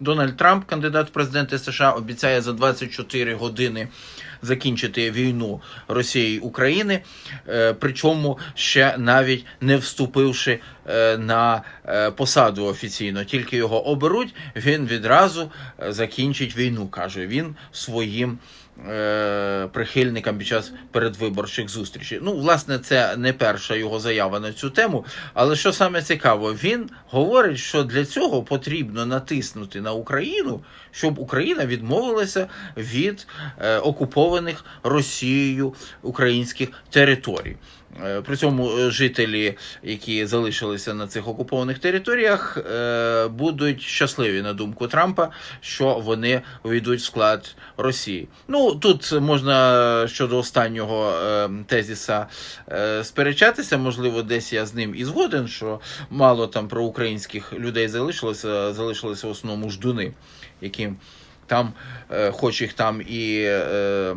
Дональд Трамп, кандидат в президенти США, обіцяє за 24 години закінчити війну Росії України, е, причому ще навіть не вступивши е, на е, посаду офіційно. Тільки його оберуть, він відразу закінчить війну, каже він своїм прихильникам під час передвиборчих зустрічей. Ну, власне, це не перша його заява на цю тему. Але що саме цікаво, він говорить, що для цього потрібно натиснути на Україну, щоб Україна відмовилася від е, окупованих Росією українських територій. Е, При цьому е, жителі, які залишилися на цих окупованих територіях, е, будуть щасливі на думку Трампа, що вони увійдуть в склад Росії. Ну тут можна щодо останнього тезіса сперечатися. Можливо, десь я з ним і згоден, що мало там про українських людей залишилося, залишилися в основному ждуни, які там, е, хоч їх там і. Е,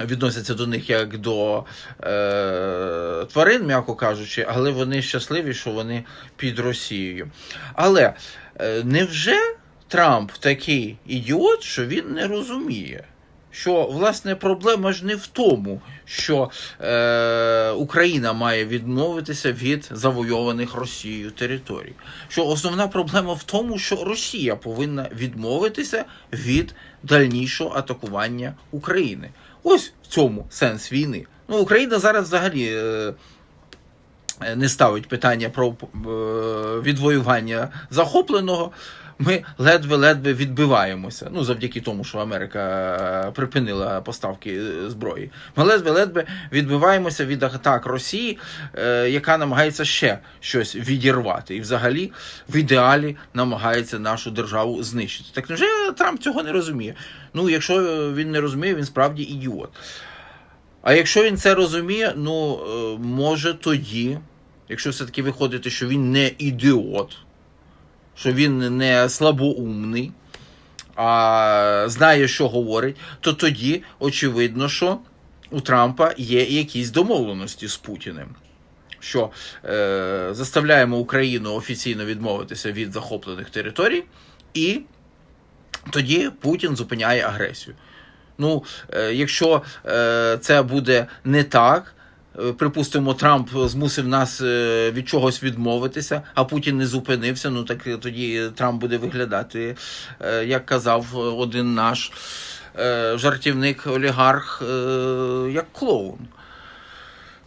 відносяться до них як до е, тварин, м'яко кажучи, але вони щасливі, що вони під Росією. Але невже Трамп такий ідіот, що він не розуміє? Що власне проблема ж не в тому, що е, Україна має відмовитися від завойованих Росією територій. Що основна проблема в тому, що Росія повинна відмовитися від дальнішого атакування України. Ось в цьому сенс війни. Ну, Україна зараз взагалі е, не ставить питання про е, відвоювання захопленого. Ми ледве-ледве відбиваємося. Ну, завдяки тому, що Америка припинила поставки е, зброї. Ми ледве-ледве відбиваємося від атак Росії, е, яка намагається ще щось відірвати. І взагалі, в ідеалі, намагається нашу державу знищити. Так невже Трамп цього не розуміє? Ну, якщо він не розуміє, він справді ідіот. А якщо він це розуміє, ну е, може тоді, якщо все-таки виходити, що він не ідіот, що він не слабоумний, а знає, що говорить, то тоді очевидно, що у Трампа є якісь домовленості з Путіним. Що е, заставляємо Україну офіційно відмовитися від захоплених територій, і тоді Путін зупиняє агресію. Ну, е, якщо е, це буде не так, припустимо, Трамп змусив нас е, від чогось відмовитися, а Путін не зупинився. Ну так тоді Трамп буде виглядати, е, як казав один наш е, жартівник олігарх, е, як клоун.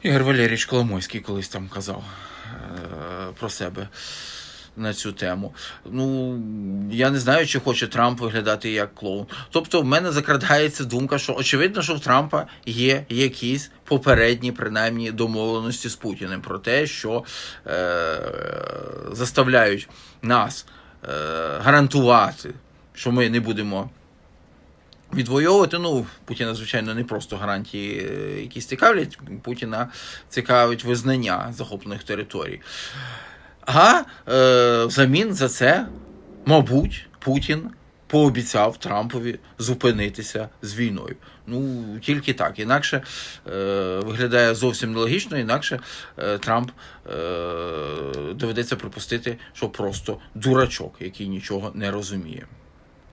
Ігор Валерійович Коломойський колись там казав е, про себе на цю тему. Ну, я не знаю, чи хоче Трамп виглядати як клоун. Тобто, в мене закрадається думка, що очевидно, що в Трампа є якісь попередні, принаймні, домовленості з Путіним про те, що е, заставляють нас е, гарантувати, що ми не будемо. Відвоювати, ну, Путіна, звичайно, не просто гарантії е, якісь цікавлять, Путіна цікавить визнання захоплених територій. А е, взамін за це, мабуть, Путін пообіцяв Трампові зупинитися з війною. Ну, тільки так. Інакше е, виглядає зовсім нелогічно, інакше е, Трамп е, доведеться припустити, що просто дурачок, який нічого не розуміє.